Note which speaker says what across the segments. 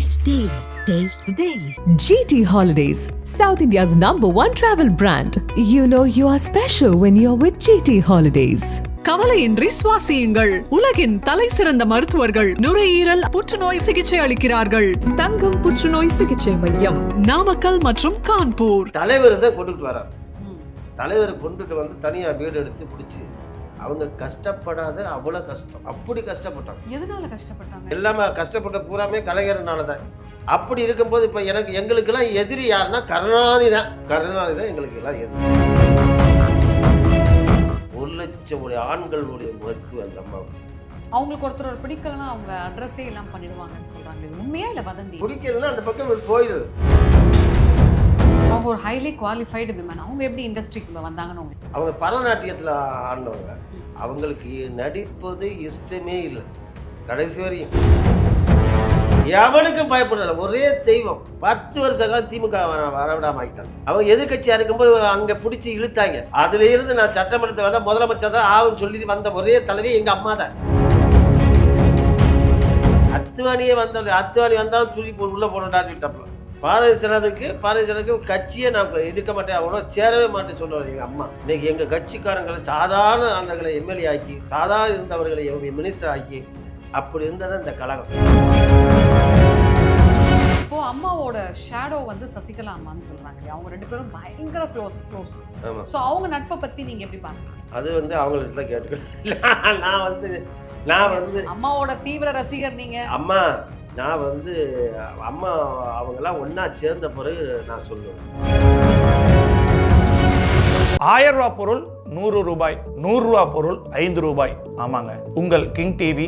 Speaker 1: Taste Daily. Taste the Daily.
Speaker 2: GT Holidays, South India's number one travel brand. You know you are special when you're with GT Holidays.
Speaker 3: கவலையின்றி சுவாசியுங்கள் உலகின் தலை சிறந்த மருத்துவர்கள் நுரையீரல் புற்றுநோய் சிகிச்சை அளிக்கிறார்கள்
Speaker 2: தங்கம் புற்றுநோய் சிகிச்சை மையம்
Speaker 3: நாமக்கல் மற்றும் கான்பூர்
Speaker 4: தலைவர் தான் கொண்டுட்டு வரார் தலைவர் கொண்டுட்டு வந்து தனியாக வீடு எடுத்து பிடிச்சி அவங்க கஷ்டப்படாத அவ்வளோ கஷ்டம். அப்படி கஷ்டப்பட்டாங்க.
Speaker 5: எதனால கஷ்டப்பட்டாங்க?
Speaker 4: எல்லாமே கஷ்டப்பட்ட பூராமே கலைஞர்னால தான் அப்படி இருக்கும்போது இப்போ எனக்கு எங்களுக்கெல்லாம் எதிரி யாருன்னா கருணாநிதி தான் கருணாநிதி தான் எங்களுக்கு எல்லாம் எதிரி. ஒரு லட்சம் ஆண்களுடைய மறுப்பு அந்த அம்மாவுக்கு
Speaker 5: அவங்களுக்கு ஒருத்தர் ஒரு பிடிக்கலன்னா அவங்க அட்ரஸே எல்லாம் பண்ணிடுவாங்கன்னு சொல்றாங்க இது உண்மையா இல்ல வதந்தி?
Speaker 4: பிடிக்கலன்னா அந்த பக்கம் போயிடுது
Speaker 5: ஃபோர் ஒரு ஹைலி குவாலிஃபைடு விமன் அவங்க எப்படி இண்டஸ்ட்ரிக்குள்ள வந்தாங்கன்னு உங்களுக்கு
Speaker 4: அவங்க பரதநாட்டியத்தில் ஆடினவங்க அவங்களுக்கு நடிப்பது இஷ்டமே இல்லை. கடைசி வரையும். எவனுக்கும் பயப்படல. ஒரே தெய்வம். பத்து வருஷ காலம் திமுக வர வரவிடாம ஆகிட்டாங்க அவங்க எதிர்கட்சியா இருக்கும்போது அங்க பிடிச்சி இழுத்தாங்க. அதுல இருந்து நான் சட்டமன்றத்தை வந்தா முதலமைச்சர் தான் ஆகும் சொல்லி வந்த ஒரே தலைவி எங்க அம்மா தான். அத்துவானியே வந்தாலும் அத்துவானி வந்தாலும் துணி போ உள்ள போனடான்னு சொல்லிட்டாப்புல பாரதிய ஜனதாக்கு பாரதிய ஜனதாக்கு கட்சியை நான் இருக்க மாட்டேன் அவரோட சேரவே மாட்டேன்னு சொல்லுவார் எங்கள் அம்மா. இன்னைக்கு எங்கள் கட்சிக்காரங்களை சாதாரண ஆண்டர்களை எம்எல்ஏ ஆக்கி சாதாரண இருந்தவர்களை மினிஸ்டர் ஆக்கி அப்படி இருந்தது இந்த கழகம்.
Speaker 5: இப்போ அம்மாவோட ஷேடோ வந்து சசிகலா அம்மான்னு சொல்றாங்க. இல்லையா? அவங்க ரெண்டு பேரும் பயங்கர க்ளோஸ் க்ளோஸ் ஸோ அவங்க நட்பை பத்தி நீங்க எப்படி பாக்குறீங்க?
Speaker 4: அது வந்து அவங்கள்ட்ட தான் கேட்டுக்கணும். நான் வந்து நான் வந்து
Speaker 5: அம்மாவோட தீவிர ரசிகர் நீங்க.
Speaker 4: அம்மா நான் வந்து அம்மா அவங்கெல்லாம் ஒன்றா சேர்ந்த பிறகு நான் சொல்லுவேன்.
Speaker 6: ஆயிரம் ரூபாய் பொருள் நூறு ரூபாய் நூறுரூவா பொருள் ஐந்து ரூபாய். ஆமாங்க. உங்கள் கிங் டிவி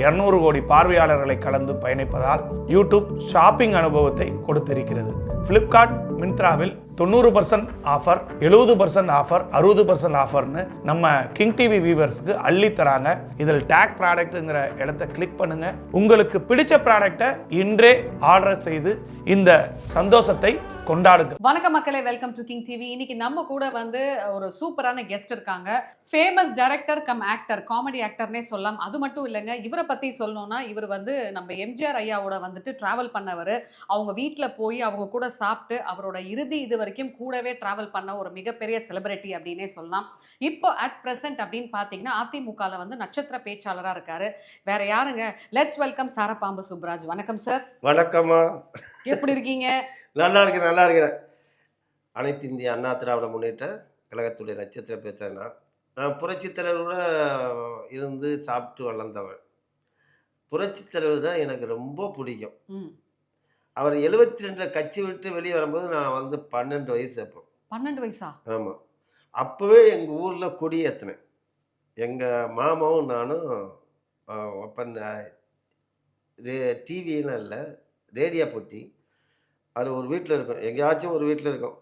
Speaker 6: இருநூறு கோடி பார்வையாளர்களை கடந்து பயணிப்பதால் யூடியூப் ஷாப்பிங் அனுபவத்தை கொடுத்திருக்கிறது. ஃப்ளிப்கார்ட் மின்த்ராவில் தொண்ணூறு பர்சன்ட் ஆஃபர் எழுபது பர்சன்ட் ஆஃபர் அறுபது பர்சன்ட் ஆஃபர்னு நம்ம கிங் டிவி வியூவர்ஸ்க்கு அள்ளி தராங்க இதில் டேக் ப்ராடக்ட்டுங்கிற இடத்த கிளிக் பண்ணுங்க. உங்களுக்கு பிடிச்ச ப்ராடக்டை இன்றே ஆர்டர் செய்து இந்த சந்தோஷத்தை கொண்டாடுங்க.
Speaker 5: வணக்கம் மக்களே வெல்கம் டு கிங் டிவி இன்னைக்கு நம்ம கூட வந்து ஒரு சூப்பரான கெஸ்ட் இருக்காங்க. Famous director cum actor comedy ஆக்டர்னே சொல்லலாம். அது மட்டும் இல்லைங்க இவரை பற்றி சொல்லணும்னா இவர் வந்து நம்ம எம்ஜிஆர் ஐயாவோட வந்துட்டு ட்ராவல் பண்ணவர். அவங்க வீட்டில் போய் அவங்க கூட சாப்பிட்டு அவரோட இறுதி இது வரைக்கும் கூடவே ட்ராவல் பண்ண ஒரு மிகப்பெரிய செலிபிரிட்டி அப்படின்னே சொல்லலாம். இப்போ அட் ப்ரெசென்ட் அப்படின்னு பார்த்தீங்கன்னா அதிமுகவில் வந்து நட்சத்திர பேச்சாளராக இருக்காரு. வேற யாருங்க? Let's welcome Sarapambu Subraj. வணக்கம் சார்
Speaker 4: வணக்கம்மா.
Speaker 5: எப்படி இருக்கீங்க?
Speaker 4: நல்லா இருக்கிறேன் நல்லா இருக்கிறேன். அனைத்து இந்திய அண்ணா திராவிட முன்னேற்ற கழகத்துடைய நட்சத்திர பேசுகிறேன் நான். நான் புரட்சித் தலைவரோட இருந்து சாப்பிட்டு வளர்ந்தவன். புரட்சித் தலைவர் தான் எனக்கு ரொம்ப பிடிக்கும். அவர் எழுபத்தி ரெண்டில் கட்சி விட்டு வெளியே வரும்போது நான் வந்து பன்னெண்டு வயசு அப்போ.
Speaker 5: பன்னெண்டு வயசா?
Speaker 4: ஆமாம் அப்போவே எங்கள் ஊரில் கொடி ஏற்றினேன் எங்கள் மாமாவும் நானும் அப்போ டிவிலாம் இல்லை ரேடியோ போட்டி. அது ஒரு வீட்டில் இருக்கும். எங்கேயாச்சும் ஒரு வீட்டில் இருக்கும்.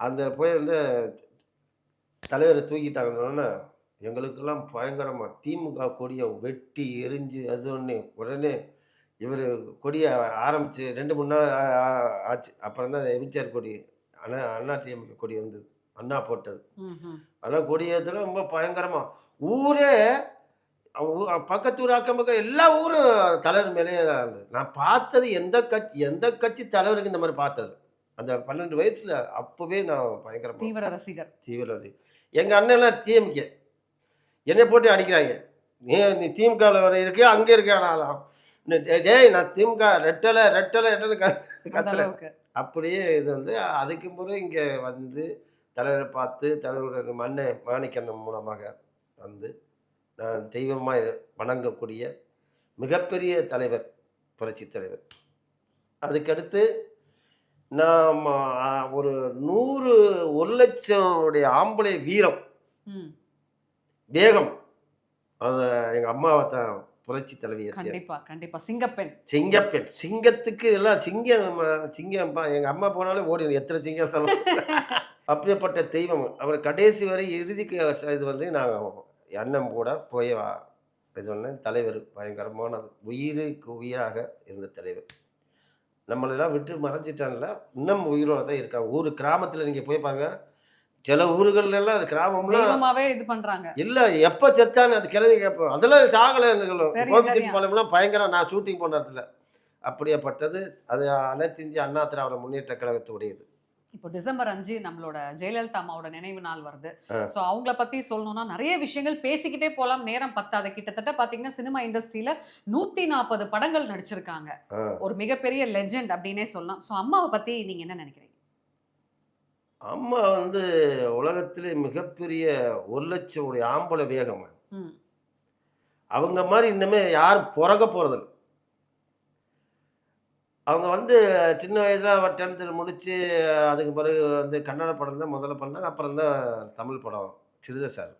Speaker 4: அந்த போய் வந்து தலைவரை தூக்கிட்டாங்கன்னா எங்களுக்கெல்லாம் பயங்கரமாக திமுக கொடியை வெட்டி எரிஞ்சு அது ஒன்று உடனே இவர் கொடியை ஆரம்பித்து ரெண்டு மூணு நாள் ஆச்சு. அப்புறம் தான் எம்ஜிஆர் கொடி அண்ணா அண்ணா டிஎம்கே கொடி வந்தது அண்ணா போட்டது. அதெல்லாம் கொடி ஏற்றினா ரொம்ப பயங்கரமாக ஊரே பக்கத்து ஊர் அக்கம் பக்கம் எல்லா ஊரும் தலைவர் மேலேயே தான் இருந்தது. நான் பார்த்தது எந்த கட்சி எந்த கட்சி தலைவருக்கு இந்த மாதிரி பார்த்தது? அந்த பன்னெண்டு வயசில் அப்போவே நான் பயங்கரமாக
Speaker 5: தீவிர ரசிகர்.
Speaker 4: தீவிரவாதி எங்கள் அண்ணன்லாம் டிஎம்கே என்னை போட்டு அடிக்கிறாங்க. நீ நீ திமுகவில் இருக்கியா? அங்கே இருக்கானாலாம் டேய் நான் திமுக ரெட்டலை ரெட்டலை ரெட்டலை கத்துறேன். அப்படியே இது வந்து அதுக்கு முறை இங்கே வந்து தலைவரை பார்த்து தலைவரோட மண்ணை மாணிக்கண்ணன் மூலமாக வந்து நான் தெய்வமாக வணங்கக்கூடிய மிகப்பெரிய தலைவர் புரட்சி தலைவர். அதுக்கடுத்து நாம் ஒரு நூறு ஒரு லட்சம் உடைய ஆம்பளை வீரம் வேகம் அதை எங்கள் அம்மாவை தான் புரட்சி தலைவியை
Speaker 5: கண்டிப்பா கண்டிப்பா. சிங்கப்பெண்.
Speaker 4: சிங்கப்பெண். சிங்கத்துக்கு எல்லாம் சிங்கம் ம- சிங்கம் பா எங்கள் அம்மா போனாலே ஓடிடும் எத்தனை சிங்கம் தரும் அப்படியேப்பட்ட தெய்வம். அவர் கடைசி வரை இறுதிக்கு ச- இது வந்து நாங்கள் அண்ணன் கூட போய் இது ஒன்று தலைவர். பயங்கரமானது. உயிருக்கு உயிராக இருந்த தலைவர். நம்மளெல்லாம் விட்டு மறைஞ்சிட்டான்ல. இன்னும் உயிரோட தான் இருக்காங்க ஊர் கிராமத்தில் நீங்கள் போய் பாருங்க. சில ஊர்கள்ல எல்லாம் அது கிராமம்லாம்
Speaker 5: இது பண்றாங்க.
Speaker 4: இல்ல எப்ப செத்தான்னு அது கிளவி கேட்போம் அதெல்லாம் சாகலை கோபிச்செட்டி. பாளையம்லாம் பயங்கரம் நான் ஷூட்டிங் போன இடத்துல. அப்படியேப்பட்டது அது அனைத்து இந்திய அண்ணா திராவிட முன்னேற்ற கழகத்துடையது.
Speaker 5: இப்போ டிசம்பர் அஞ்சு நம்மளோட ஜெயலலிதா அம்மாவோட நினைவு நாள் வருது. ஸோ அவங்கள பத்தி சொல்லணும்னா நிறைய விஷயங்கள் பேசிக்கிட்டே போலாம். நேரம் பத்தாது. கிட்டத்தட்ட பாத்தீங்கன்னா சினிமா இண்டஸ்ட்ரியில நூத்தி நாற்பது படங்கள் நடிச்சிருக்காங்க. ஒரு மிகப்பெரிய லெஜெண்ட் அப்படின்னே சொல்லலாம். ஸோ அம்மாவை பத்தி நீங்க என்ன நினைக்கிறீங்க?
Speaker 4: அம்மா வந்து உலகத்திலே மிகப்பெரிய ஒரு லட்சம் உடைய ஆம்பளை வேகம் அவங்க மாதிரி இன்னுமே யாரும் பிறக்க போகிறதில்ல அவங்க வந்து சின்ன வயசில் டென்த்தில் முடித்து அதுக்கு பிறகு வந்து கன்னட படம் தான் முதல்ல பண்ணாங்க. அப்புறம் தான் தமிழ் படம் சிறுத சார்.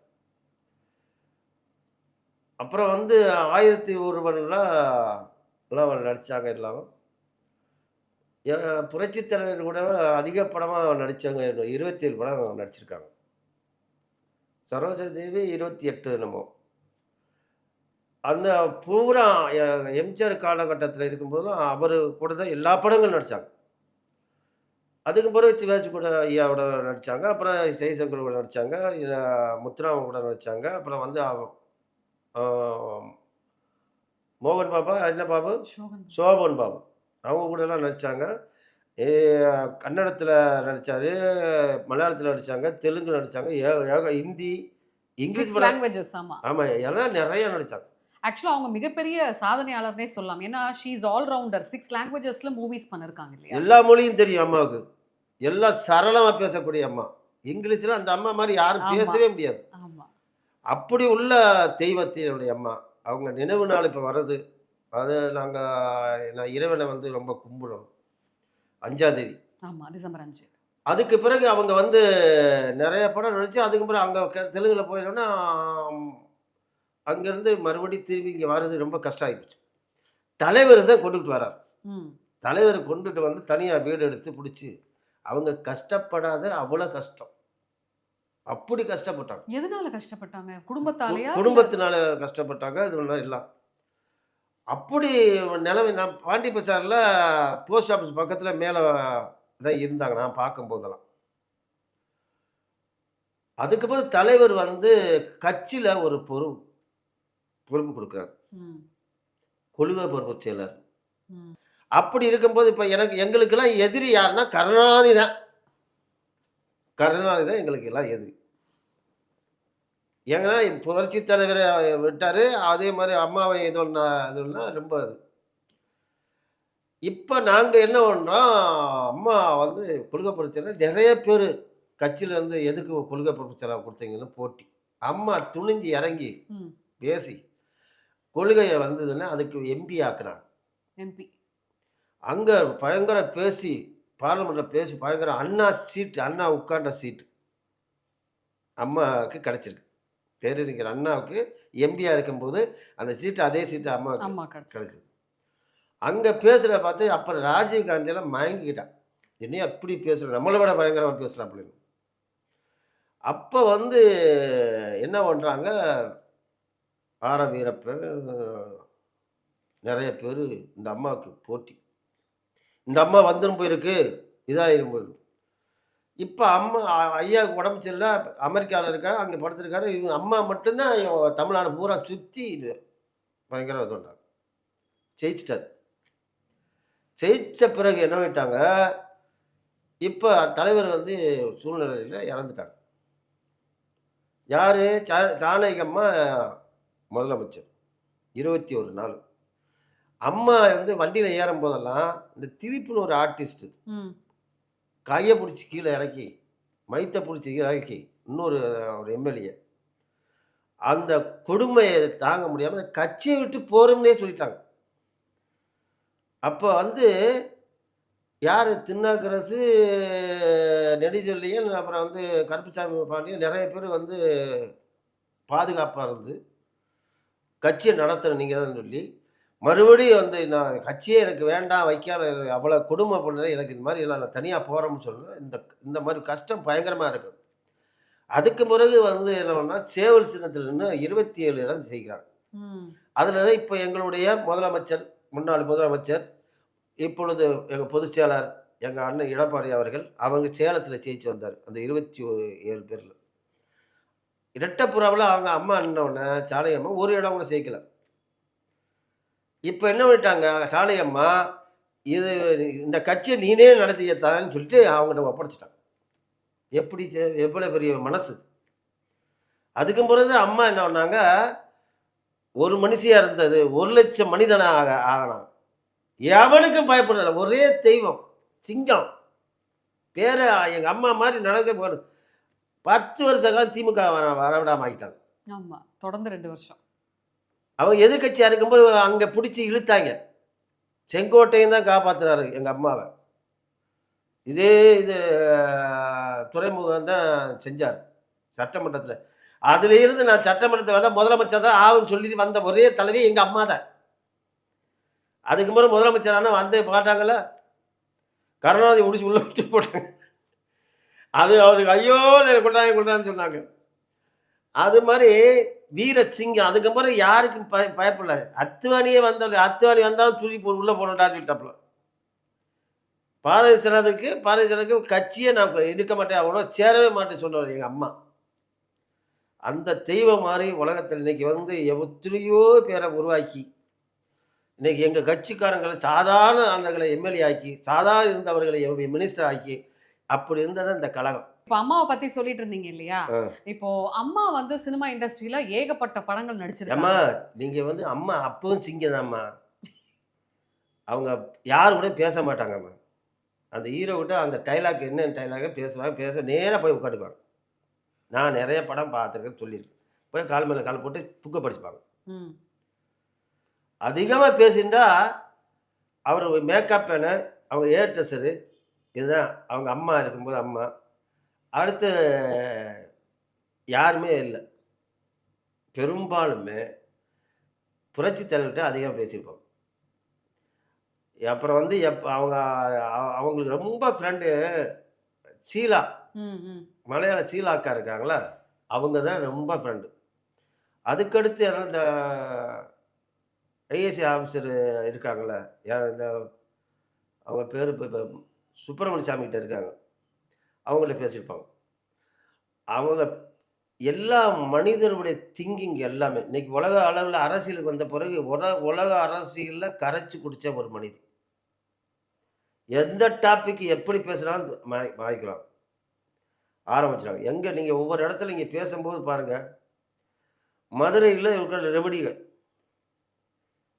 Speaker 4: அப்புறம் வந்து ஆயிரத்தி ஒருவன்லாம் எல்லாம் நடித்தாங்க எல்லாரும். புரட்சி தலைவர் கூட அதிக படமாக நடித்தாங்க இருபத்தி ஏழு படம் நடிச்சிருக்காங்க. சரோஜா தேவி இருபத்தி எட்டு என்னமோ. அந்த பூரா எம்ஜிஆர் காலகட்டத்தில் இருக்கும்போதும் அவர் கூட தான் எல்லா படங்களும் நடித்தாங்க அதுக்கு பிறகு சிவாஜி கூட ஐயாவோட நடித்தாங்க அப்புறம் ஜெய்சங்கர் கூட நடித்தாங்க முத்துராமன் கூட நடித்தாங்க அப்புறம் வந்து மோகன் பாபா என்ன பாபு. சோபன் பாபு. அவங்க கூட எல்லாம் நடித்தாங்க கன்னடத்தில் நடித்தார் மலையாளத்தில் நடித்தாங்க தெலுங்கு நடித்தாங்க ஏக ஹிந்தி இங்கிலீஷ்
Speaker 5: லாங்குவேஜஸ் ஆமா.
Speaker 4: ஆமாம் எல்லாம் நிறைய நடித்தாங்க
Speaker 5: ஆக்சுவலா அவங்க மிகப்பெரிய சாதனையாளர்னே சொல்லலாம். ஏன்னா she is all rounder six லாங்குவேஜஸ்ல movies பண்ணிருக்காங்க இல்லையா?
Speaker 4: எல்லா மொழியும் தெரியும் அம்மாவுக்கு. எல்லாம் சரளமாக பேசக்கூடிய அம்மா. இங்கிலீஷில் அந்த அம்மா மாதிரி யாரும். பேசவே முடியாது.
Speaker 5: ஆமா.
Speaker 4: அப்படி உள்ள தெய்வத்தினுடைய அம்மா. அவங்க நினைவு நாள் இப்போ வர்றது. அது நாங்கள் நான் இறைவனை வந்து ரொம்ப கும்பிடணும் அஞ்சாந்தேதி
Speaker 5: ஆமா டிசம்பர் அஞ்சு.
Speaker 4: அதுக்கு பிறகு அவங்க வந்து நிறைய படம் நடிச்சு அதுக்கு பிறகு அங்கே தெலுங்கில் போயிட்டோன்னா அங்கேருந்து மறுபடி திரும்பி இங்கே வர்றது ரொம்ப கஷ்டம் ஆகிப்போச்சு தலைவர் தான் கொண்டுகிட்டு வரார். தலைவர் கொண்டுட்டு வந்து தனியாக வீடு எடுத்து பிடிச்சி அவங்க கஷ்டப்படாத அவ்வளோ கஷ்டம். அப்படி கஷ்டப்பட்டாங்க.
Speaker 5: எதனால கஷ்டப்பட்டாங்க? குடும்பத்தாலையா?
Speaker 4: கு- குடும்பத்தினால கஷ்டப்பட்டாங்க இது ஒன்றும் இல்லை. அப்படி நிலைமை நான் பாண்டி பசாரில் போஸ்ட் ஆஃபீஸ் பக்கத்தில் மேலே தான் இருந்தாங்க நான் பார்க்கும்போதெல்லாம். அதுக்கப்புறம் தலைவர் வந்து கட்சியில் ஒரு பொறுப்பு பொறுப்பு கொடுக்குறாரு. கொள்கை பொறுப்பு செயலர். அப்படி இருக்கும்போது இப்போ எனக்கு எங்களுக்கெல்லாம் எதிரி யாருன்னா கருணாநிதி தான். கருணாநிதி தான் எங்களுக்கு எல்லாம் எதிரி. ஏன்னா புரட்சி தலைவரை விட்டார். அதே மாதிரி அம்மாவை இது ஒன்றா ரொம்ப அது இப்போ நாங்கள் என்ன பண்ணுறோம் அம்மா வந்து கொள்கை பொறுச்சல நிறைய பேர் கட்சியிலேருந்து எதுக்கு கொள்கை செலவு கொடுத்தீங்கன்னு போட்டி. அம்மா துணிஞ்சு இறங்கி பேசி கொள்கையை வந்ததுன்னா அதுக்கு எம்பி ஆக்குனாங்க
Speaker 5: எம்பி
Speaker 4: அங்கே பயங்கர பேசி பார்லிமெண்ட்டில் பேசி பயங்கர அண்ணா சீட்டு அண்ணா உட்கார்ந்த சீட்டு அம்மாவுக்கு கிடச்சிருக்கு. பேரறிஞர் அண்ணாவுக்கு எம்பியாக இருக்கும்போது அந்த சீட்டு அதே சீட்டு அம்மாவுக்கு
Speaker 5: அம்மா கிடைச்சு
Speaker 4: கிடச்சிது. அங்கே பேசுகிற பார்த்து அப்புறம் ராஜீவ் காந்தியெல்லாம் மயங்கிக்கிட்டான். என்னையும் அப்படி பேசுகிறேன் நம்மளை விட பயங்கரமாக பேசுகிறான் அப்படின்னு. அப்போ வந்து என்ன பண்ணுறாங்க ஆர வீரப்பன் நிறைய பேர் இந்த அம்மாவுக்கு போட்டி. இந்த அம்மா வந்துடும் போயிருக்கு இதாகிரும் போயிருக்கு. இப்போ அம்மா ஐயாவுக்கு உடம்பு சரியில்லை. அமெரிக்காவில் இருக்காங்க அங்கே படுத்திருக்காரு. இவங்க அம்மா மட்டும்தான் தமிழ்நாடு பூரா சுற்றி பயங்கர இது பண்ணுறாங்க ஜெயிச்சிட்டார். ஜெயிச்ச பிறகு என்ன பண்ணிட்டாங்க? இப்போ தலைவர் வந்து சூழ்நிலையில் இறந்துட்டாங்க. யார்? சா ஜானகியம்மா முதலமைச்சர். இருபத்தி ஒரு நாள். அம்மா வந்து வண்டியில் ஏறும் போதெல்லாம் இந்த திரிப்புன்னு ஒரு ஆர்டிஸ்ட்டு கையை பிடிச்சி கீழே இறக்கி மைத்தை பிடிச்சி கீழே இறக்கி இன்னொரு ஒரு எம்எல்ஏ. அந்த கொடுமையை தாங்க முடியாமல் கட்சியை விட்டு போகிறோம்னே சொல்லிட்டாங்க. அப்போ வந்து யார்? திருநாக்கரசு நெடுஞ்செல்லியன் அப்புறம் வந்து கருப்புசாமி பாண்டியன் நிறைய பேர் வந்து பாதுகாப்பாக இருந்து கட்சியை நடத்துகிற நீங்கள் தான் சொல்லி மறுபடியும் வந்து நான் கட்சியே எனக்கு வேண்டாம் வைக்காத அவ்வளோ கொடுமை பண்ணுறேன் எனக்கு இது மாதிரி எல்லாம் நான் தனியாக போகிறோம்னு சொல்லுவேன் இந்த இந்த மாதிரி கஷ்டம் பயங்கரமாக இருக்குது அதுக்கு பிறகு வந்து என்ன பண்ணா சேவல் சின்னத்தில் நின்று இருபத்தி ஏழு இடம் ஜெயிக்கிறாங்க.
Speaker 5: ம்.
Speaker 4: அதில் தான் இப்போ எங்களுடைய முதலமைச்சர் முன்னாள் முதலமைச்சர் இப்பொழுது எங்கள் பொதுச் செயலாளர் எங்கள் அண்ணன் எடப்பாடி அவர்கள் அவங்க சேலத்தில் ஜெயிச்சு வந்தார் அந்த இருபத்தி ஏழு பேரில் இரட்டப்புறாவில் அவங்க அம்மா அண்ணோடனே சாலையம்மா ஒரு இடம் கூட ஜெயிக்கல. இப்போ என்ன பண்ணிட்டாங்க சாலை அம்மா இது இந்த கட்சியை நீனே நடத்தியத்தான்னு சொல்லிட்டு அவங்கள்ட்ட ஒப்படைச்சிட்டாங்க. எப்படி எவ்வளோ பெரிய மனசு. அதுக்கும் பிறகு அம்மா என்ன பண்ணாங்க ஒரு மனுஷியாக இருந்தது ஒரு லட்சம் மனிதனாக ஆக ஆகலாம் எவனுக்கும் பயப்படல ஒரே தெய்வம் சிங்கம். பேர எங்கள் அம்மா மாதிரி நடக்க போகணும் பத்து வருஷ காலம் திமுக வர வரவிடாம ஆகிட்டாங்க
Speaker 5: ஆமாம் தொடர்ந்து ரெண்டு வருஷம்.
Speaker 4: அவங்க எதிர்கட்சியாக இருக்கும்போது அங்கே பிடிச்சி இழுத்தாங்க. செங்கோட்டையும் தான் காப்பாத்துறாரு எங்கள் அம்மாவை. இதே இது துறைமுகம் தான் செஞ்சார் சட்டமன்றத்தில். அதுலேருந்து நான் சட்டமன்றத்தை வந்தால் முதலமைச்சர் தான் ஆகும்னு சொல்லிட்டு வந்த ஒரே தலைவி எங்கள் அம்மா தான். அதுக்கு முறை முதலமைச்சர் ஆனால் வந்து பார்த்தாங்கல்ல கருணாநிதி முடிச்சு உள்ள வச்சு போட்டாங்க. அது அவருக்கு ஐயோ கொண்டாங்க கொண்டான்னு சொன்னாங்க. அது மாதிரி வீரசிங்கம் அதுக்கப்புறம் அதுக்கு பிறகு யாருக்கும் பய பயப்படல. அத்துவானியே வந்தாலும் அத்துவானி வந்தாலும் தூக்கி போ உள்ளே போனோம்டான்னு சொல்லிட்டாப்புல. பாரதி ஜனதாக்கு பாரதி ஜனதாக்கு கட்சியை நான் எடுக்க இருக்க மாட்டேன். அவனோட சேரவே மாட்டேன்னு சொன்னவர் எங்கள் அம்மா. அந்த தெய்வம் மாதிரி உலகத்தில் இன்னைக்கு வந்து எத்தனையோ பேரை உருவாக்கி இன்னைக்கு எங்கள் கட்சிக்காரங்களை சாதாரண ஆண்டர்களை எம்எல்ஏ ஆக்கி சாதாரண இருந்தவர்களை மினிஸ்டர் ஆக்கி அப்படி இருந்தது இந்த கழகம்.
Speaker 5: இப்ப அம்மாவை பத்தி சொல்லிட்டு இருந்தீங்க இல்லையா. இப்போ அம்மா வந்து சினிமா இண்டஸ்ட்ரியில ஏகப்பட்ட படங்கள் நடிச்சிருக்காங்க.
Speaker 4: நீங்கள் வந்து அம்மா அப்பவும் சிங்கதாம்மா அவங்க யாரு கூட பேச மாட்டாங்கம்மா. அந்த ஹீரோ விட்டு அந்த டைலாக் என்ன டைலாக பேசுவாங்க பேச நேராக போய் உட்காந்துப்பாங்க நான் நிறைய படம் பார்த்துருக்கேன்னு சொல்லியிருக்கேன். போய் கால் மேலே கால் போட்டு புக்கை படிச்சுப்பாங்க.
Speaker 5: ம்.
Speaker 4: அதிகமாக பேசிண்டா அவர் மேக்கப் பேனு அவங்க ஏர் ட்ரெஸ்ஸரு இதுதான். அவங்க அம்மா இருக்கும்போது அம்மா. அடுத்து யாருமே இல்லை. பெரும்பாலுமே புரட்சி தலைவர்கிட்ட அதிகம் பேசியிருப்போம். அப்புறம் வந்து எப் அவங்க அவங்களுக்கு ரொம்ப ஃப்ரெண்டு சீலா. மலையாள சீலா அக்கா இருக்காங்களா? அவங்க தான் ரொம்ப ஃப்ரெண்டு அதுக்கடுத்து இந்த ஐஏசி ஆஃபீஸர் இருக்காங்களே இந்த அவங்க பேர் இப்போ சுப்பிரமணிய சாமி கிட்ட இருக்காங்க. அவங்கள பேசியிருப்பாங்க. அவங்க எல்லா மனிதனுடைய திங்கிங் எல்லாமே இன்றைக்கி உலக அளவில் அரசியலுக்கு வந்த பிறகு உல உலக அரசியலில் கரைச்சி குடித்த ஒரு மனிதன். எந்த டாபிக் எப்படி பேசுனாலும் மாய் மாய்க்கலாம். ஆரம்பிச்சிட்டாங்க. எங்கே நீங்கள் ஒவ்வொரு இடத்துல நீங்கள் பேசும்போது பாருங்கள் மதுரையில் இருக்கிற ரெவடிகள்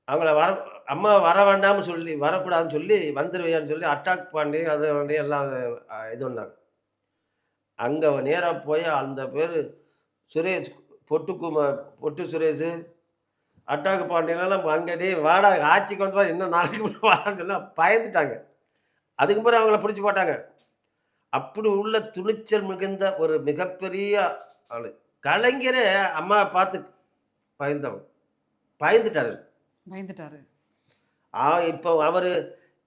Speaker 4: அவங்கள வர அம்மா வர வேண்டாம்னு சொல்லி வரக்கூடாதுன்னு சொல்லி வந்துடுவையான்னு சொல்லி அட்டாக் பண்ணி அதை பண்ணி எல்லாம் இது பண்ணாங்க. அங்கே நேராக போய் அந்த பேர் சுரேஷ் பொட்டுக்குமார் பொட்டு சுரேஷ் அட்டாக் பாண்டியெல்லாம் அங்கே வாடா ஆட்சிக்கு வந்து இன்னும் நாளைக்கு வாடான்னு பயந்துட்டாங்க. அதுக்கு பிறகு அவங்கள பிடிச்சி போட்டாங்க. அப்படி உள்ள துணிச்சல் மிகுந்த ஒரு மிகப்பெரிய ஆளு. கலைஞரே அம்மா பார்த்து பயந்தவன். பயந்துட்டாரு.
Speaker 5: பயந்துட்டாரு.
Speaker 4: ஆ இப்போ அவர்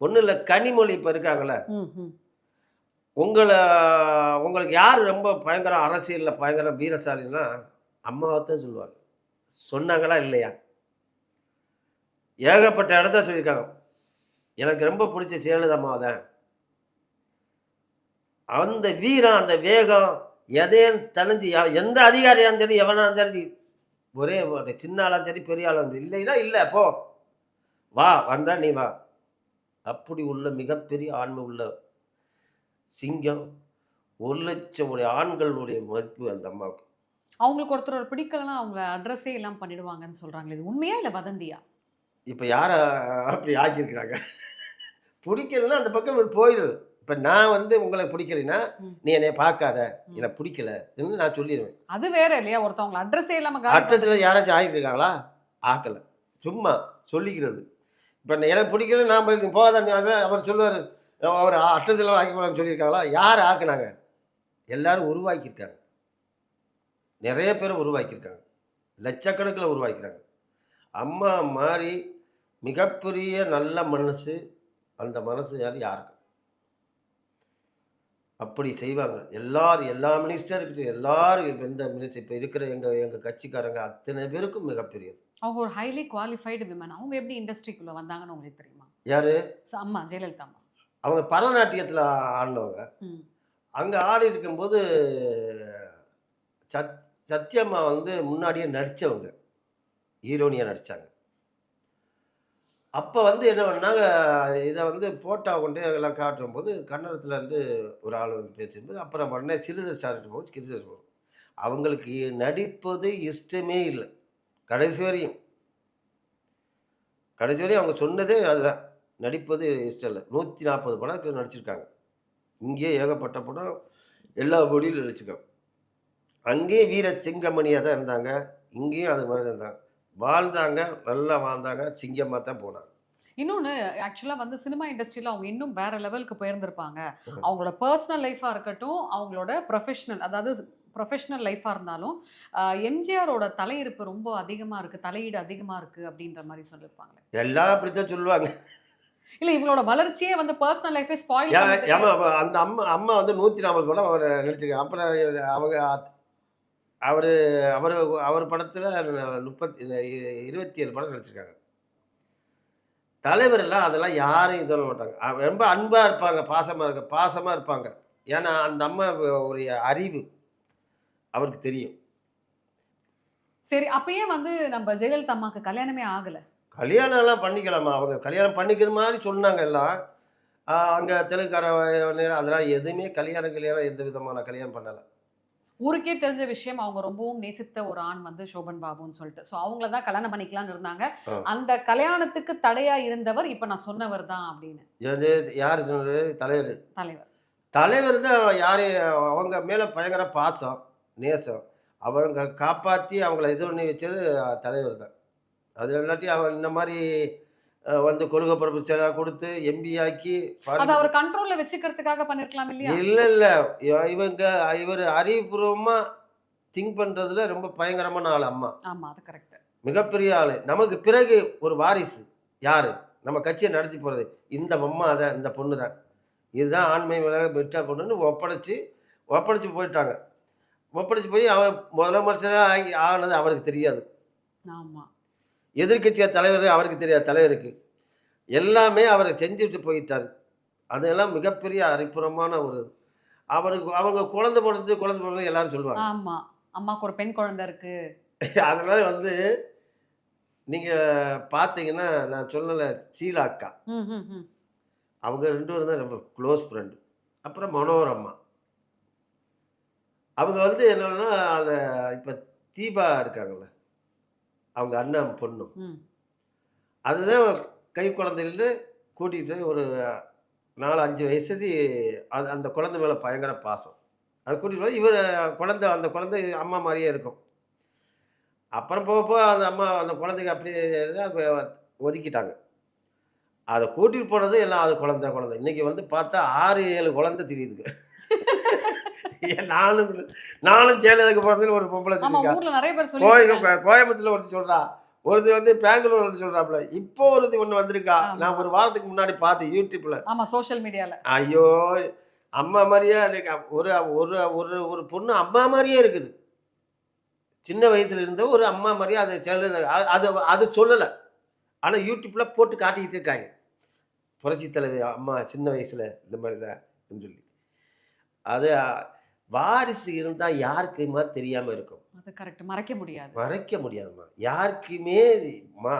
Speaker 4: ஒன்றும் இல்லை கனிமொழி இப்போ இருக்காங்களே. உங்களை உங்களுக்கு யார் ரொம்ப பயங்கர அரசியலில் பயங்கர வீரசாலின்னா அம்மாவை தான் சொல்லுவாங்க. சொன்னாங்களா இல்லையா? ஏகப்பட்ட இடத்த சொல்லியிருக்காங்க. எனக்கு ரொம்ப பிடிச்ச ஜெயலலிதா தான். அந்த வீரம் அந்த வேகம் எதையும் தனிஞ்சு எந்த அதிகாரியாக சரி எவனாக இருந்தாலும் சரி ஒரே ஒரு சின்ன ஆளாலும் சரி பெரிய ஆளும் இல்லைன்னா இல்லை போ. வா வந்தா நீ வா. அப்படி உள்ள மிகப்பெரிய ஆண்மை உள்ள சிங்கம் ஒரு லட்சம் உடைய ஆண்களுடைய மதிப்பு அந்த அம்மாவுக்கு.
Speaker 5: அவங்களுக்கு ஒருத்தர் பிடிக்கலன்னா அவங்கள அட்ரஸே எல்லாம் பண்ணிடுவாங்கன்னு சொல்றாங்களே இது உண்மையா இல்ல வதந்தியா?
Speaker 4: இப்போ யாரை அப்படி ஆக்கியிருக்கிறாங்க? பிடிக்கலன்னா அந்த பக்கம் போயிடு இப்போ நான் வந்து உங்களை பிடிக்கலைன்னா. நீ என்னை பார்க்காத. எனக்கு பிடிக்கல நான் சொல்லிடுவேன்.
Speaker 5: அது வேற இல்லையா? ஒருத்தவங்க அட்ரஸே இல்லாம காலி
Speaker 4: அட்ரஸில் யாராச்சும் ஆகியிருக்காங்களா? ஆக்கலை. சும்மா சொல்லிக்கிறது. இப்போ எனக்கு பிடிக்கல நான் போய் போகாத அவர் சொல்லுவார் அவர் அட்ரஸில் ஆக்கி போகலான்னு சொல்லியிருக்காங்களா? யார் ஆக்குனாங்க? எல்லாரும் உருவாக்கியிருக்காங்க. நிறைய பேர் உருவாக்கியிருக்காங்க. லட்சக்கணக்கில் உருவாக்கிறாங்க அம்மா மாதிரி மிகப்பெரிய நல்ல மனசு அந்த மனசு யார்? யாருக்கு? அப்படி செய்வாங்க. எல்லாரும் எல்லா மினிஸ்டருக்கு எல்லாரும் இப்ப இந்த மினிஸ்டர் இப்போ இருக்கிற எங்கள் எங்கள் கட்சிக்காரங்க அத்தனை பேருக்கும் மிகப்பெரியது.
Speaker 5: அவங்க ஒரு ஹைலி குவாலிஃபைடு விமன் அவங்க எப்படி இண்டஸ்ட்ரிக்குள்ள வந்தாங்கன்னு உங்களுக்கு தெரியுமா?
Speaker 4: யார்?
Speaker 5: அம்மா ஜெயலலிதா அம்மா.
Speaker 4: அவங்க பரதநாட்டியத்தில் ஆடினவங்க. அங்கே ஆடி இருக்கும்போது சத் சத்யம்மா வந்து முன்னாடியே நடித்தவங்க ஹீரோனியாக நடித்தாங்க அப்போ வந்து என்ன பண்ணாங்க இதை வந்து போட்டோ கொண்டு எல்லாம் காட்டும் போது கன்னடத்துல இருந்து ஒரு ஆள் வந்து பேசும்போது அப்புறம் உடனே சிறிதர் சார்கிட்ட போச்சு கிருதர் போகும். அவங்களுக்கு நடிப்பது இஷ்டமே இல்லை. கடைசி வரையும். கடைசி வரையும் அவங்க சொன்னதே அதுதான். நடிப்பது இஷ்டம் இல்லை நூற்றி நாற்பது படம் நடிச்சிருக்காங்க. இங்கேயே ஏகப்பட்ட படம் எல்லா மொழியிலும் நடிச்சிருக்காங்க. அங்கேயும் வீர சிங்கமணியாக தான் இருந்தாங்க. இங்கேயும் அது மாதிரி தான் இருந்தாங்க. வாழ்ந்தாங்க நல்லா வாழ்ந்தாங்க. சிங்கமாக தான் போனாங்க.
Speaker 5: இன்னொன்னு ஆக்சுவலா வந்து சினிமா இண்டஸ்ட்ரியில அவங்க இன்னும் வேற லெவலுக்கு போயிருந்திருப்பாங்க. அவங்களோட பர்சனல் லைஃபா இருக்கட்டும் அவங்களோட ப்ரொஃபஷனல் அதாவது ப்ரொஃபஷனல் லைஃபா இருந்தாலும் எம்ஜிஆரோட தலையிருப்பு ரொம்ப அதிகமா இருக்கு தலையீடு அதிகமா இருக்கு அப்படின்ற மாதிரி சொல்லியிருப்பாங்களே.
Speaker 4: எல்லாம் அப்படி தான் சொல்லுவாங்க.
Speaker 5: இல்ல இவங்களோட வளர்ச்சியே வந்து பர்சனல் லைஃபே ஸ்பாயில்
Speaker 4: அந்த அம்மா அம்மா வந்து நூற்றி நாற்பது படம் அவர் நடிச்சிருக்காங்க அப்புறம் அவங்க அவர் அவர் அவர் படத்தில் முப்பத்தி இருபத்தி ஏழு படம் நடிச்சிருக்காங்க. தலைவர் எல்லாம் அதெல்லாம் யாரும் இது பண்ண மாட்டாங்க ரொம்ப அன்பாக இருப்பாங்க பாசமாக இருக்க பாசமாக இருப்பாங்க. ஏன்னா அந்த அம்மா ஒரு அறிவு அவருக்கு தெரியும்.
Speaker 5: சரி அப்பயே வந்து நம்ம ஜெயலலிதா அம்மாக்கு கல்யாணமே ஆகல.
Speaker 4: கல்யாணம் எல்லாம் பண்ணிக்கலாமா? அவங்க கல்யாணம் பண்ணிக்கிற மாதிரி சொன்னாங்க எல்லாம். அங்கே தெலுங்கார அதெல்லாம் எதுவுமே கல்யாணம் கல்யாணம் எந்த விதமான கல்யாணம் பண்ணலை.
Speaker 5: ஊருக்கே தெரிஞ்ச விஷயம் அவங்க ரொம்பவும் நேசித்த ஒரு ஆண் வந்து சோபன் பாபுன்னு சொல்லிட்டு. ஸோ அவங்கள தான் கல்யாணம் பண்ணிக்கலாம்னு இருந்தாங்க. அந்த கல்யாணத்துக்கு தடையா இருந்தவர் இப்ப நான் சொன்னவர் தான் அப்படின்னு.
Speaker 4: யார் சொன்னது? தலைவர்.
Speaker 5: தலைவர்.
Speaker 4: தலைவர் தான் யார்? அவங்க மேலே பயங்கர பாசம் நேசம். அவங்க காப்பாற்றி அவங்கள இது பண்ணி வச்சது தலைவர் தான். அது இல்லாட்டி அவன் இந்த மாதிரி வந்து கொள்கை பரப்பு சில கொடுத்து எம்பி ஆக்கி
Speaker 5: அது அவர் கண்ட்ரோல்ல வச்சுக்கிறதுக்காக பண்ணிருக்கலாம் இல்லையா?
Speaker 4: இல்லை இல்லை. இவங்க இவர் அறிவுபூர்வமாக திங்க் பண்ணுறதுல ரொம்ப பயங்கரமான ஆள் அம்மா.
Speaker 5: ஆமா அது கரெக்ட்
Speaker 4: மிகப்பெரிய ஆள். நமக்கு பிறகு ஒரு வாரிசு. யார்? நம்ம கட்சியை நடத்தி போகிறது இந்த அம்மா தான் இந்த பொண்ணு தான். இதுதான் ஆண்மை விலக பெற்றா பொண்ணுன்னு ஒப்படைச்சு ஒப்படைச்சு போயிட்டாங்க. ஒப்படைச்சு போய் அவர் முதலமைச்சராக ஆகி ஆனது அவருக்கு தெரியாது.
Speaker 5: ஆமா.
Speaker 4: எதிர்க்கட்சி தலைவர் அவருக்கு தெரியாது தலைவருக்கு எல்லாமே அவரை செஞ்சுட்டு போயிட்டார். அதெல்லாம் மிகப்பெரிய அரிப்புறமான ஒரு அவருக்கு அவங்க குழந்தை பிறந்து குழந்தை பிறந்து எல்லாரும் சொல்லுவாங்க.
Speaker 5: ஆமா. அம்மாக்கு ஒரு பெண் குழந்தை இருக்கு.
Speaker 4: அதனால வந்து நீங்கள் பார்த்தீங்கன்னா நான் சொல்லலை சீலா அக்கா. அவங்க ரெண்டு பேரும் தான் ரொம்ப க்ளோஸ் ஃப்ரெண்டு அப்புறம் மனோரம்மா அவங்க வந்து என்னன்னா அந்த இப்போ தீபா இருக்காங்கல்ல. அவங்க அண்ணன் பொண்ணு. அதுதான் கை குழந்தையில கூட்டிகிட்டு ஒரு நாலு அஞ்சு வயசுதி அது அந்த குழந்தை மேலே பயங்கர பாசம். அது கூட்டிகிட்டு போய் இவர் குழந்தை அந்த குழந்தை அம்மா மாதிரியே இருக்கும். அப்புறம் போக போக அந்த அம்மா அந்த குழந்தைக்கு அப்படியே ஒதுக்கிட்டாங்க. அதை கூட்டிகிட்டு போனது எல்லாம் அது குழந்தை குழந்தை. இன்னைக்கு வந்து பார்த்தா ஆறு ஏழு குழந்தை தெரியுதுங்க. நானும் நானும் ஜெயலலிதாக்கு பிறந்தேன்னு ஒரு பொம்பளை சொல்லியிருக்கா. கோய கோயம்புத்தூர்ல ஒருத்தி சொல்றா. ஒருத்தி வந்து பெங்களூர் ஒருத்தி சொல்றாப்புல. இப்போ ஒருத்தி ஒன்று வந்திருக்கா. நான் ஒரு வாரத்துக்கு முன்னாடி பார்த்தேன் யூடியூப்ல.
Speaker 5: ஆமா சோஷியல் மீடியால.
Speaker 4: ஐயோ அம்மா மாதிரியே. ஒரு ஒரு ஒரு ஒரு பொண்ணு அம்மா மாதிரியே இருக்குது. சின்ன வயசுல இருந்த ஒரு அம்மா மாதிரியே அது அது அது- அது சொல்லலை. ஆனால் யூடியூப்ல போட்டு காட்டிக்கிட்டு இருக்காங்க. புரட்சி தலைவி அம்மா சின்ன வயசுல இந்த மாதிரி தான் சொல்லி. அது வாரிசு இருந்தால் யாருக்குமா தெரியாமல் இருக்கும்.
Speaker 5: அது கரெக்ட். மறைக்க முடியாது.
Speaker 4: மறைக்க முடியாதும்மா. யாருக்குமே மா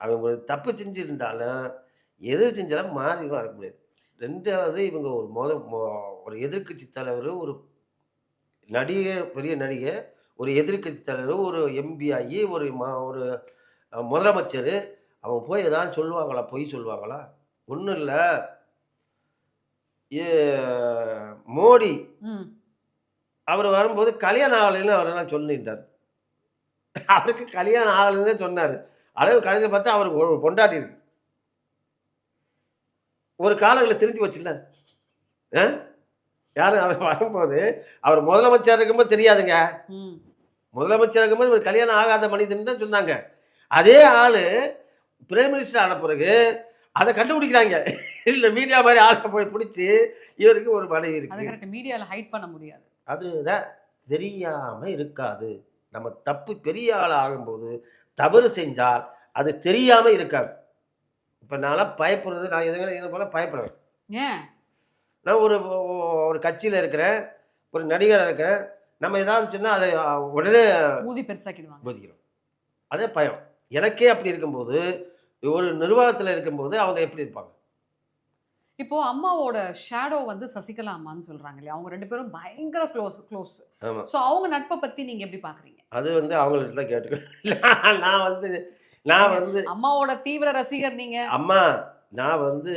Speaker 4: அவன் ஒரு தப்பு செஞ்சிருந்தாலும் எது செஞ்சாலும் மாறி வர முடியாது. ரெண்டாவது இவங்க ஒரு முத ஒரு எதிர்க்கட்சி தலைவர் ஒரு நடிகை பெரிய நடிகை ஒரு எதிர்க்கட்சி தலைவர் ஒரு எம்பி ஆகி ஒரு ம ஒரு முதலமைச்சர் அவங்க போய் ஏதாவது சொல்லுவாங்களா? பொய் சொல்லுவாங்களா? ஒன்றும் இல்லை. மோடி அவர் வரும்போது கல்யாணம் ஆகலைன்னு அவரெல்லாம் சொல்லிட்டார் அவருக்கு கல்யாணம் ஆகலைன்னு தான் சொன்னார். அளவு கடைசியில் பார்த்தா அவருக்கு ஒரு பொண்டாட்டி இருக்கு. ஒரு காலங்களில் தெரிஞ்சு வச்சுல யாரும் அவர் வரும்போது அவர் முதலமைச்சர் இருக்கும்போது தெரியாதுங்க. முதலமைச்சர் இருக்கும்போது ஒரு கல்யாணம் ஆகாத மனிதன் தான் சொன்னாங்க. அதே ஆள் பிரைம் மினிஸ்டர் ஆன பிறகு அதை கண்டுபிடிக்கிறாங்க. இந்த மீடியா மாதிரி ஆளை போய் பிடிச்சி இவருக்கு ஒரு மனைவி இருக்கு.
Speaker 5: மீடியால ஹைட் பண்ண முடியாது.
Speaker 4: அதுதான் தெரியாம இருக்காது. நம்ம தப்பு பெரிய ஆள் ஆகும்போது தவறு செஞ்சால் அது தெரியாம இருக்காது. இப்போ நான்லாம் பயப்படுறது நான் எதுவும் என்ன பண்ண பயப்படுவேன். நான் ஒரு ஒரு கட்சியில் இருக்கிறேன் ஒரு நடிகராக இருக்கிறேன் நம்ம ஏதாவது சொன்னால் அதை உடனே
Speaker 5: ஊதி பெருசாக்கிடுவாங்க.
Speaker 4: போதிக்கிறோம் அதே பயம். எனக்கே அப்படி இருக்கும்போது ஒரு நிர்வாகத்தில் இருக்கும்போது அவங்க எப்படி இருப்பாங்க?
Speaker 5: இப்போ அம்மாவோட ஷேடோ வந்து சசிகலா அம்மான்னு சொல்றாங்க இல்லையா? அவங்க ரெண்டு பேரும் பயங்கர க்ளோஸ் க்ளோஸ்
Speaker 4: ஆமாம்
Speaker 5: சோ அவங்க நட்பை பத்தி நீங்க எப்படி பாக்குறீங்க?
Speaker 4: அது வந்து அவங்கள்ட்ட தான் கேட்டுக்கணும். நான் வந்து நான் வந்து
Speaker 5: அம்மாவோட தீவிர ரசிகர் நீங்க?
Speaker 4: அம்மா நான் வந்து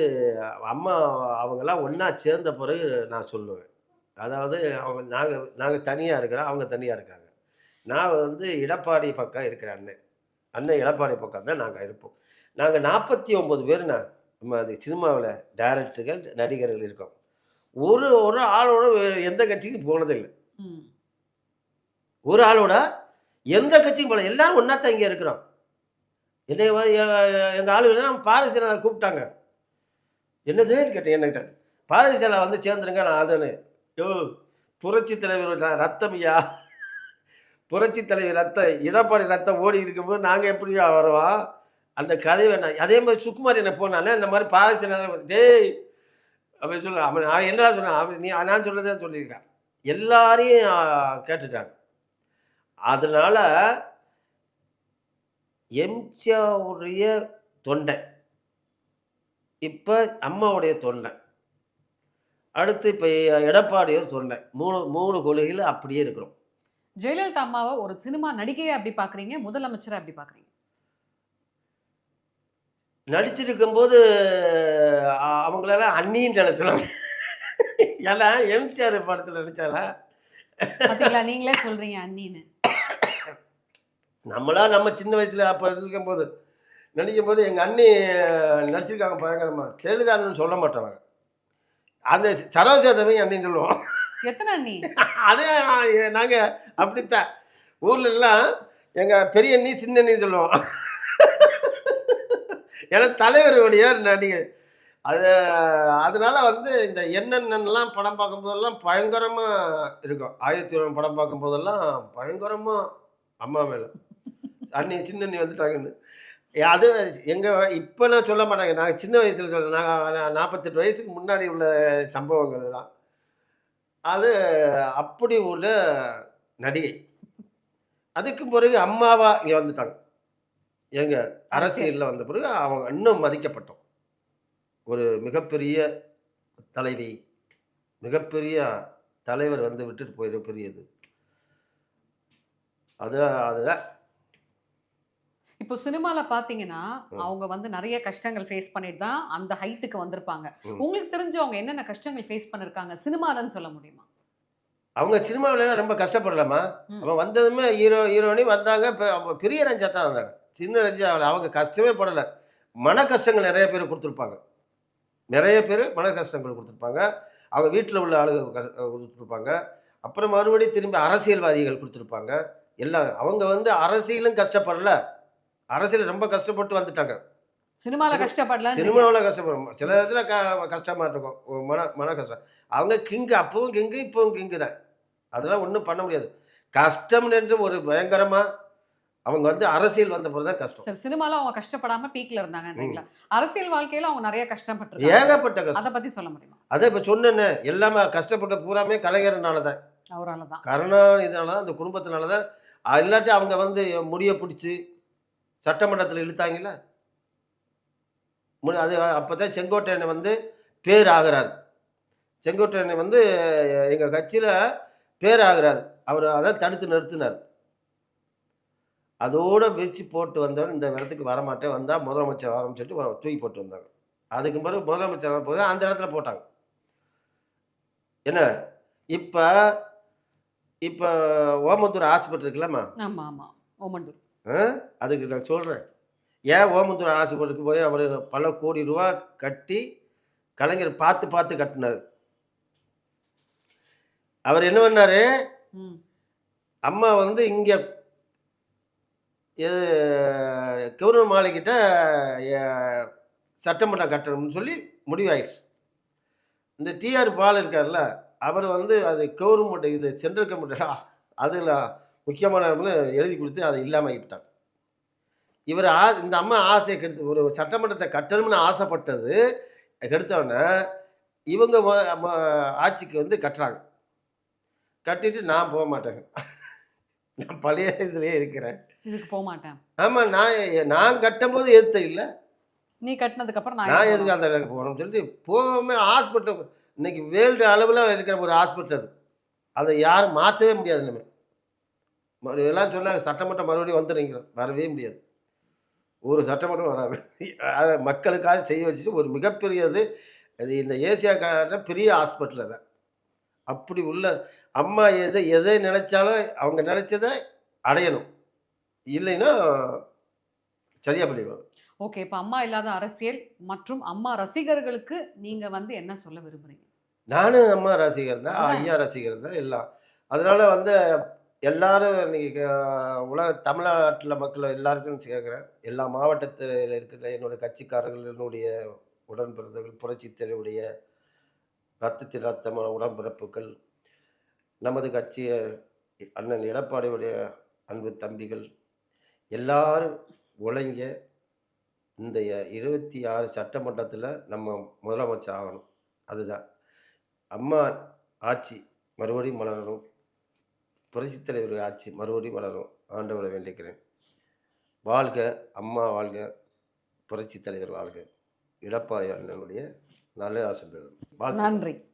Speaker 4: அம்மா அவங்கெல்லாம் ஒன்றா சேர்ந்த பிறகு நான் சொல்லுவேன். அதாவது அவங்க நாங்கள் நாங்கள் தனியாக இருக்கிறோம் அவங்க தனியாக இருக்காங்க. நான் வந்து எடப்பாடி பக்கம் இருக்கிறேன் அண்ணன். அண்ணன் எடப்பாடி பக்கம் தான் நாங்கள் இருப்போம். நாங்கள் நாற்பத்தி ஒம்பது பேர் நான் நம்ம அது சினிமாவில் டைரக்டர்கள் நடிகர்கள் இருக்கோம். ஒரு ஒரு ஆளோட எந்த கட்சிக்கும் போனதில்லை. ஒரு ஆளோட எந்த கட்சியும் போல எல்லாரும் ஒன்றா தான் இங்கே இருக்கிறோம். என்னை எங்கள் ஆளுகள்லாம் பாரசியனை கூப்பிட்டாங்க. என்னதுன்னு கேட்டேன் என்னகிட்ட. பாரதிசாலை வந்து சேர்ந்துருங்க நான் அதுன்னு. யோ புரட்சி தலைவர் ரத்தம்யா புரட்சி தலைவர் ரத்தம் எடப்பாடி ரத்தம் ஓடி இருக்கும்போது நாங்கள் எப்படியா வருவோம் அந்த கதை வேணாம் அதே மாதிரி சுக்குமார் என்ன போனாலே இந்த மாதிரி பாரதிசாலை டேய் அப்படின்னு சொல்ல அவன் நான் என்னடா சொன்னேன்? அவன் நீ நான் சொல்கிறதே சொல்லியிருக்கான். எல்லாரையும் கேட்டுட்டாங்க. அதனால் எம்ஜிஆருடைய தொண்டை. இப்போ அம்மாவுடைய தொண்டை. அடுத்து இப்போ எடப்பாடியோர் தொண்டை. மூணு மூணு கொள்கையில் அப்படியே இருக்கிறோம்.
Speaker 5: ஜெயலலிதா அம்மாவை ஒரு சினிமா நடிகையை அப்படி பார்க்குறீங்க முதலமைச்சரை அப்படி பார்க்குறீங்க
Speaker 4: நடிச்சிருக்கும்போது அ- அவங்களெல்லாம் அண்ணின்னு நினச்சலாம் ஏன்னா எம்ஜிஆர் படத்தில்
Speaker 5: பாத்தீங்களா? நீங்களே சொல்றீங்க அண்ணின்னு.
Speaker 4: நம்மளா நம்ம சின்ன வயசில் அப்போ இருக்கும்போது நடிக்கும் போது எங்கள் அண்ணி நடிச்சிருக்காங்க பயங்கரமா. ஜெயலலிதான்னு சொல்ல மாட்டாங்க. அந்த சரோஜாதவி அண்ணின்னு சொல்லுவோம்.
Speaker 5: எத்தனை அண்ணி?
Speaker 4: அதே நாங்கள் அப்படித்தான். ஊர்ல எல்லாம் எங்கள் பெரிய அண்ணி சின்ன அண்ணி சொல்லுவோம். ஏன்னா தலைவருடைய நடிகை அது அதனால வந்து இந்த என்னென்னலாம் படம் பார்க்கும்போதெல்லாம் பயங்கரமாக இருக்கும். ஆயிரத்தி ஒன்று படம் பார்க்கும்போதெல்லாம் பயங்கரமாக அம்மா மேலே. அண்ணி சின்ன வந்துட்டாங்கன்னு. அது எங்கள் இப்போ நான் சொல்ல மாட்டாங்க. நாங்கள் சின்ன வயசில் சொல்ல நாங்கள் நாற்பத்தெட்டு வயசுக்கு முன்னாடி உள்ள சம்பவங்கள் தான். அது அப்படி உள்ள நடிகை. அதுக்கு பிறகு அம்மாவா இங்கே வந்துட்டாங்க. எங்க அரசியலில் வந்த பிறகு அவங்க இன்னும் மதிக்கப்பட்டோம். ஒரு மிகப்பெரிய தலைவி மிகப்பெரிய தலைவர் வந்து விட்டுட்டு போயிட பெரியது. அது அதுதான்
Speaker 5: இப்போ சினிமால பாத்தீங்கன்னா
Speaker 4: ம்.
Speaker 5: அவங்க வந்து நிறைய கஷ்டங்கள் ஃபேஸ் பண்ணிட்டு தான் அந்த ஹைட்டுக்கு வந்திருப்பாங்க. உங்களுக்கு தெரிஞ்சவங்க என்னென்ன கஷ்டங்கள் ஃபேஸ் பண்ணிருக்காங்க சினிமாலன்னு சொல்ல முடியுமா?
Speaker 4: அவங்க சினிமாவில ரொம்ப கஷ்டப்படலாமா. அவன் வந்ததுமே ஹீரோ ஹீரோனி வந்தாங்க இப்போ அவங்க பெரிய ரஞ்சா தான் வந்தாங்க. சின்ன அவளை அவங்க கஷ்டமே படலை. மன கஷ்டங்கள் நிறைய பேர் கொடுத்துருப்பாங்க. நிறைய பேர் மன கஷ்டங்கள் கொடுத்துருப்பாங்க. அவங்க வீட்டில் உள்ள ஆளுங்க கொடுத்துருப்பாங்க. அப்புறம் மறுபடியும் திரும்பி அரசியல்வாதிகள் கொடுத்துருப்பாங்க. எல்லாம் அவங்க வந்து அரசியலும் கஷ்டப்படல. அரசியல் ரொம்ப கஷ்டப்பட்டு வந்துட்டாங்க.
Speaker 5: சினிமால
Speaker 4: சினி-
Speaker 5: கஷ்டப்படல
Speaker 4: சினிமாவில் கஷ்டப்படும். சில இடத்துல க கஷ்டமாக இருக்கும். மன மன கஷ்டம். அவங்க கிங்கு அப்பவும் கிங்கு இப்பவும் கிங்கு தான் அதெல்லாம் ஒன்றும் பண்ண முடியாது. கஷ்டம் என்று ஒரு பயங்கரமாக அவங்க வந்து அரசியல் வந்த பிறகு தான் கஷ்டம்.
Speaker 5: சரி சினிமால அவங்க கஷ்டப்படாம பீக்ல இருந்தாங்கன்றீங்களா? அரசியல் வாழ்க்கையில அவங்க நிறைய கஷ்டப்பட்டிருக்காங்க.
Speaker 4: ஏகப்பட்ட கஷ்டம்.
Speaker 5: அத பத்தி சொல்ல முடியுமா?
Speaker 4: அதை இப்போ சொன்னேன்னே எல்லாமே கஷ்டப்பட்ட பூராமே கலைஞர்னால தான்.
Speaker 5: அவரால தான்.
Speaker 4: கருணா இதனால தான் அந்த குடும்பத்தினால தான். இல்லாட்டி அவங்க வந்து முடியை பிடிச்சி சட்டமன்றத்தில் இழுத்தாங்கல்ல? அது அப்போ தான் செங்கோட்டையனை வந்து பேர் ஆகிறார் செங்கோட்டையனை வந்து எங்கள் கட்சியில் பேர் ஆகிறார் அவர் அதான் தடுத்து நிறுத்தினார். அதோட வீழ்ச்சி போட்டு வந்தவர் இந்த இடத்துக்கு வரமாட்டேன் வந்தால் முதலமைச்சர் ஆரம்பிச்சுட்டு வ- தூக்கி போட்டு வந்தாங்க. அதுக்கு பிறகு முதலமைச்சர் போது அந்த இடத்துல போட்டாங்க. என்ன? இப்போ இப்போ ஓமந்தூர் ஹாஸ்பிட்டல் இருக்குல்லம்மா.
Speaker 5: ஆமா ஆமா. ஓமண்டூர்
Speaker 4: ஆ? அதுக்கு நான் சொல்கிறேன் ஏன் ஓமந்தூர் ஹாஸ்பிட்டலுக்கு போய் அவர் பல கோடி ரூபா கட்டி கலைஞர் பார்த்து பார்த்து கட்டினார். அவர் என்ன பண்ணாரு? அம்மா வந்து இங்கே கௌரவ மாலைக்கிட்ட சட்டமன்றம் கட்டணும்னு சொல்லி முடிவாயிடுச்சு. இந்த டிஆர் பால் இருக்கார்ல அவர் வந்து அது கவர்மெண்ட் இது சென்ட்ரல் கவர்மெண்ட் அதில் முக்கியமான எழுதி கொடுத்து அதை இல்லாமல் ஆகிட்டாங்க இவர் ஆ இந்த அம்மா ஆசையை கெடுத்து ஒரு சட்டமன்றத்தை கட்டணும்னு ஆசைப்பட்டது கெடுத்தவொடனே இவங்க மொ- ஆட்சிக்கு வந்து கட்டுறாங்க. கட்டிட்டு நான் போக மாட்டேங்க. நான் பழைய இதுலேயே இருக்கிறேன்.
Speaker 5: இதுக்கு போக மாட்டேன்.
Speaker 4: ஆமாம் நான் நான் கட்டும்போது எதிர்த்த இல்லை.
Speaker 5: நீ கட்டினதுக்கு அப்புறம் நான்
Speaker 4: எதுக்கு அந்த இடத்துக்கு போகணும்னு சொல்லிட்டு போகாம ஹாஸ்பிட்டல் இன்னைக்கு வேர்ல்டு அளவில் இருக்கிற ஒரு ஹாஸ்பிட்டல் அது. அதை யாரும் மாற்றவே முடியாது நம்ம மறு எல்லாம் சொன்னாங்க சட்டமன்றம் மறுபடியும் வந்துடுங்க வரவே முடியாது. ஒரு சட்டமன்றம் வராது. அதை மக்களுக்காக செய்ய வச்சுட்டு ஒரு மிகப்பெரியது அது இந்த ஏசியாக்கார பெரிய ஹாஸ்பிட்டல் தான் அப்படி உள்ள அம்மா எதை எதை நினைச்சாலும் அவங்க நினைச்சதை அடையணும். இல்லைன்னா சரியா பண்ணிடுவாங்க.
Speaker 5: ஓகே இப்போ அம்மா இல்லாத அரசியல் மற்றும் அம்மா ரசிகர்களுக்கு நீங்க வந்து என்ன சொல்ல விரும்புறீங்க?
Speaker 4: நானும் அம்மா ரசிகர் தான். ஐயா ரசிகர் தான் எல்லாம். அதனால வந்து எல்லாரும் இன்னைக்கு உலக தமிழ்நாட்டில் மக்கள் எல்லாருக்கும் கேட்குறேன் எல்லா மாவட்டத்தில் இருக்கிற என்னுடைய உடன்பிறந்தவர்கள் புரட்சித்தலைவுடைய ரத்தத்தில் ரத்தமான உடன்பிறப்புகள் நமது கட்சி அண்ணன் எடப்பாடியுடைய அன்பு தம்பிகள் எல்லாரும் உழைங்க இந்த இருபத்தி ஆறு சட்டமன்றத்தில் நம்ம முதலமைச்சர் ஆகணும். அதுதான். அம்மா ஆட்சி மறுபடியும் மலரணும் புரட்சித் தலைவர் ஆட்சி மறுபடியும் மலரும் ஆண்டவரை வேண்டிக்கிறேன். வாழ்க அம்மா வாழ்க புரட்சித் தலைவர் வாழ்க. எடப்பாடி அண்ணனுடைய நல்ல ஆசிரியர்.
Speaker 5: நன்றி.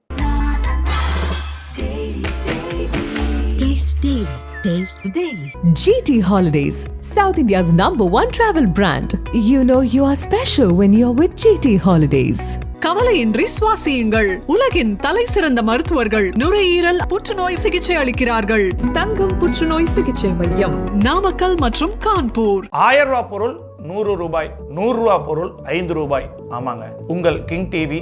Speaker 1: Taste Daily. Taste the Daily.
Speaker 2: GT Holidays, South India's number one travel brand. You know you are special when you're with GT Holidays.
Speaker 3: கவலையின்றி சுவாசியுங்கள் உலகின் தலை சிறந்த மருத்துவர்கள் நுரையீரல் புற்றுநோய் சிகிச்சை அளிக்கிறார்கள்
Speaker 7: தங்கம் புற்றுநோய் சிகிச்சை மையம்
Speaker 3: நாமக்கல் மற்றும் கான்பூர்
Speaker 6: ஆயிரம் ரூபாய் பொருள் நூறு ரூபாய் நூறு ரூபாய் பொருள் ஐந்து ரூபாய் ஆமாங்க உங்கள் கிங் டிவி